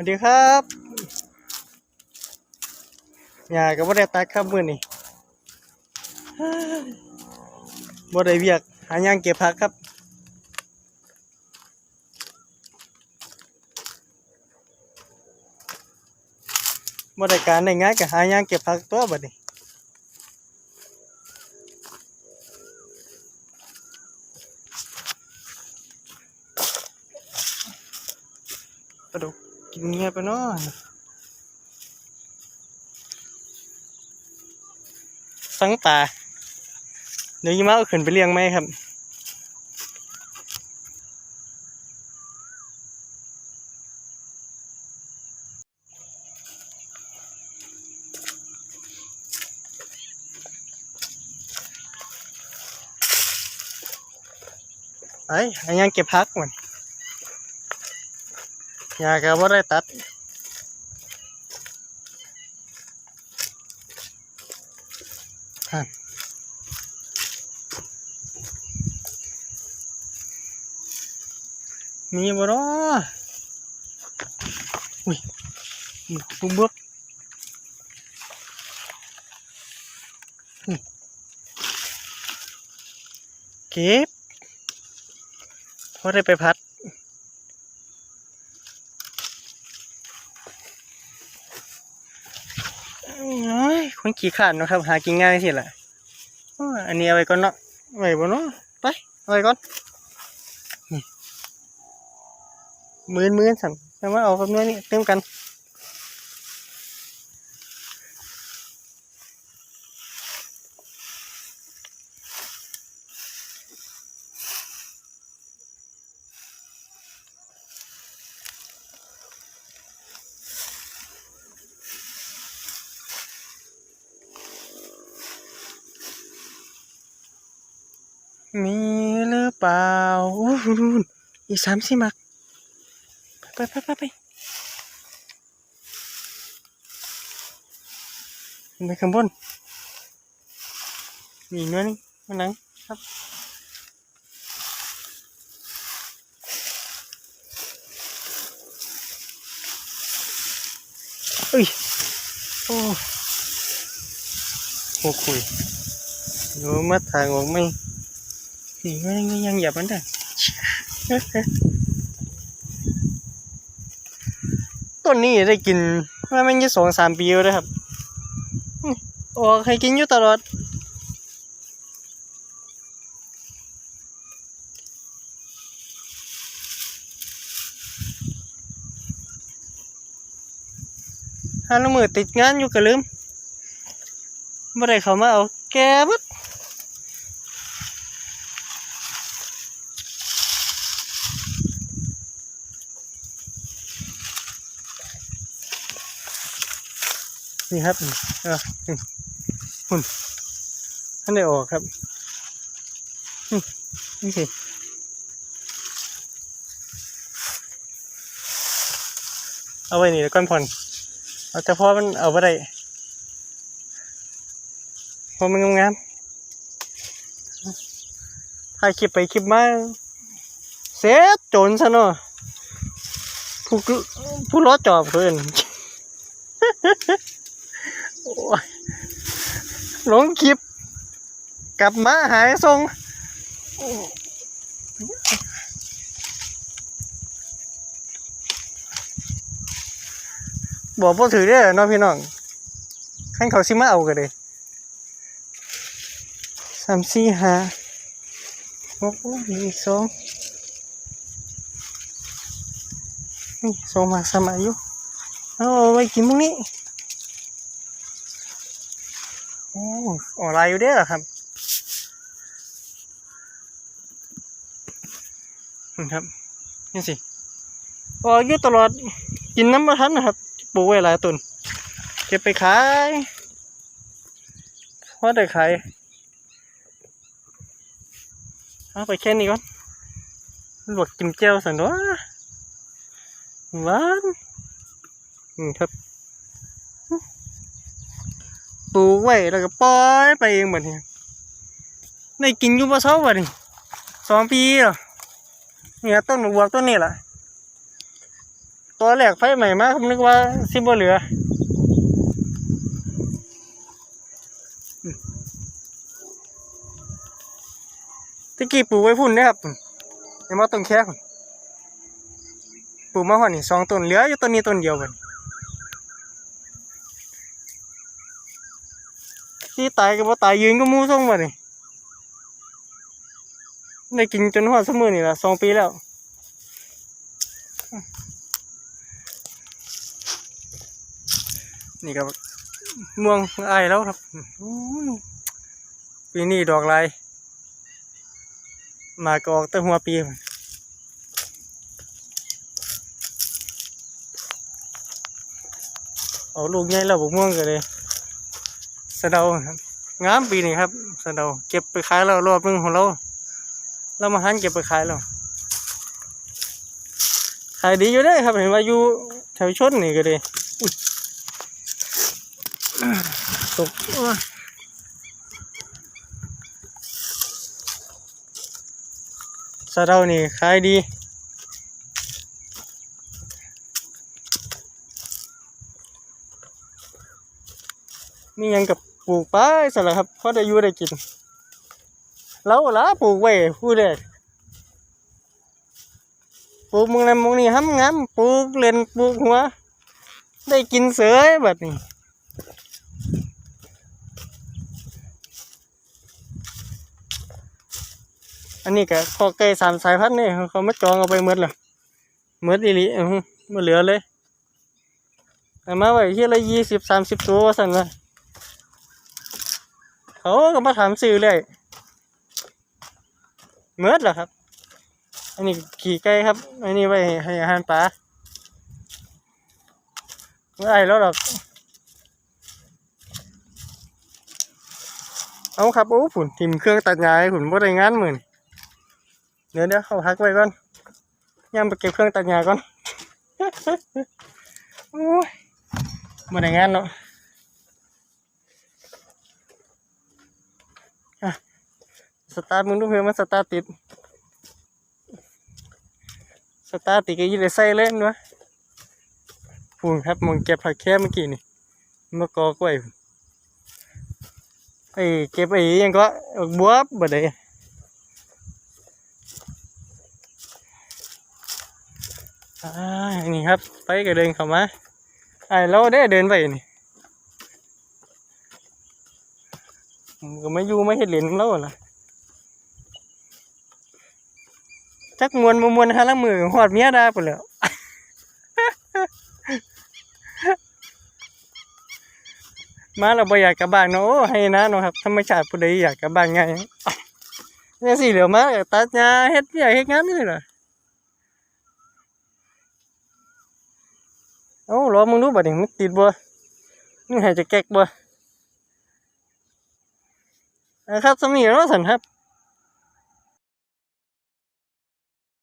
วัสดีครับยาก็บ่ได้ตัดครับมื้อนี้บ่ได้เวียก หาย่างเก็บผักครับบ่ได้การได้งานก็หาย่างเก็บผักตัวบัดนี้ปลาดุก กินเงียบไปเนาะสังตาเดี๋ยวยี่มาเอาขึ้นไปเลี้ยงไหมครับไอ้อันยังเก็บพักมัน ยาก็บ่ได้ตัดหั่นมีบ่เนาะอุ้ยบุ้มบึบนี่เก็บพอได้ไปพัด โอ้ย คนขี่ขาดนะครับ หากินง่ายสิแหละอันนี้เอาไว้ก่อนเนาะไว้บนเนาะไปเอาไว้ก่อนนี่มื่นหมือนสั่งแต่ว่าเอาแบบนี้นี่เต็มกัน มีหรือเปล่าโอ้โหนู่นอีกสามสี่มักไปไปไปไปไปข้างบนมีเนื้อนี่มันหนังครับเอ้ยโอ้โหคุยดูมาทางออกไม่ นี่มันยังยังหยับมันได้ต้นนี้ได้กินว่ามันจะสองสามปีแล้วนะครับโอ้ใครกินอยู่ตลอดฮันมือติดงานอยู่ก็ลืมบ่ได้เขามาเอาแกบัด นี่ครับนี่เออนี่หุ่นท่านได้ออกครับนี่สิเอาไว้นี่แล้วก่อนผ่อนเอาแต่พอมันเอาไปได้พอมันงามๆถ่ายคลิปไปคลิปมาเสียโจรซะเนาะผู้ผู้ล้อจอบเพื่อน หลงคลิป กลับมาหายทรงบอกพ่ถือได้อเนาะพี่น้องขั้นเขาซิมาเอากันเลยสามสี่ห้าโอ้โหมีอีกสองนี่สองมาสามอายุเอาไว้กินพรุ่งนี้โอ้ออนไลน์อยู่เด้อครับนี่ครับนี่สิออกอยู่ตลอดกินน้ำมะทันนะครับปลูกไว้หลายต้นเก็บไปขายพอได้ขายเอาไปแค่นี้ก่อนลวกจิ้มแจ่วสันวะหวานอืมครับ ปลูกไว้แล้วก็ปล่อยไปเองแบบนี้ได้กินอยู่บ่เช้าบัดนี้สองปีแล้วเนี่ยต้นมะบวบต้นนี้แหละตอนแรกไฟใหม่มาผมนึกว่าสิมบ่เหลือตะกี้ปลูกไว้พุ่นนะครับยังมาต้นแค่พุ่นปลูกมาหอดนี่สองต้นเหลืออยู่ต้นนี้ต้นเดียวบัด ที่ตายก็บ่ตายยืนก็มูส่งมานี่ได้กินจนหอดสมือนี่ละสองปีแล้วนี่ก็ม่วงอายแล้วครับปีนี้ดอกลายมากออกตั้งหัวปีเอาลูกใหญ่แล้วบกม่วงกันเลย สะเดางามปีนี้ครับสะเดาเก็บไปขายแล้วรอบนึงของเรา เรามาหันเก็บไปขายแล้วขายดีอยู่ได้ครับเห็นว่าอยู่แถวชนนี่ก็เลยอุ๊ยตกสะเดานี่ขายดี มียังกับปลูกไปสละครับเพราะได้อยู่ได้กินเราละปลูกไว้ผู้เด็กปลูกมึงนั้นมึงนี่ห้ำงามปลูกเล่นปลูกหัว ได้กินเสยแบบนี้อันนี้ก็พอไก่สามสายพันธุ์นี่เขาไมาจองเอาไปหมดเลยหมดอีลีอื้อหือเหลือเลยแต่มาไว้ที่ละยี่สิบสามสิบตัวสั่นว่า เขาก็มาถามซื้อเลยเมือดเหรอครับ อันนี้ขี่ไก่ครับ อันนี้ไว้ให้อาหารปลาไม่ได้แล้วหรอก เอาครับ โอ้ผุนทิมเครื่องตัดหญ้าให้ผุนบ่ได้งานหมื่นเดี๋ยวเดี๋ยวเขาพักไว้ก่อนย่างไปเก็บเครื่องตัดหญ้าก่อนโอ้ยบ่ได้งานเนาะ สตาร์ทมึงดูเพื่อมันสตาร์ทติด สตาร์ทติดก็ยิ่งได้ใส่เล่นวะพูนครับมึงเก็บผักแค่เมื่อกี้นี่มากอกล้วยไอ้เก็บไอ้ยังก็บวบบ่ได้อ่านี่ครับ ไปก็เดินเข้ามาไอ้เราได้เดินไปนี่ก็ไม่อยู่ไม่เห็นเหรียญของเราล่ะ จักมวนมามวนหาละมือหอดเมียได้ปุ่นแหล้วมาเราบ่อยากกลับบ้านเนาะให้นะเนาะครับธรรมชาติผู้ใดอยากกลับบ้านไงเนี่ยสิเหลือมากตัดหญ้าเฮ็ดอยากเฮ็ดงานนี่เล่ะเอ้ารอมึงดูบัดนี้มันติดบ่มึงให้จะแก๊กบ่นะครับสำนีเนาะสันครับ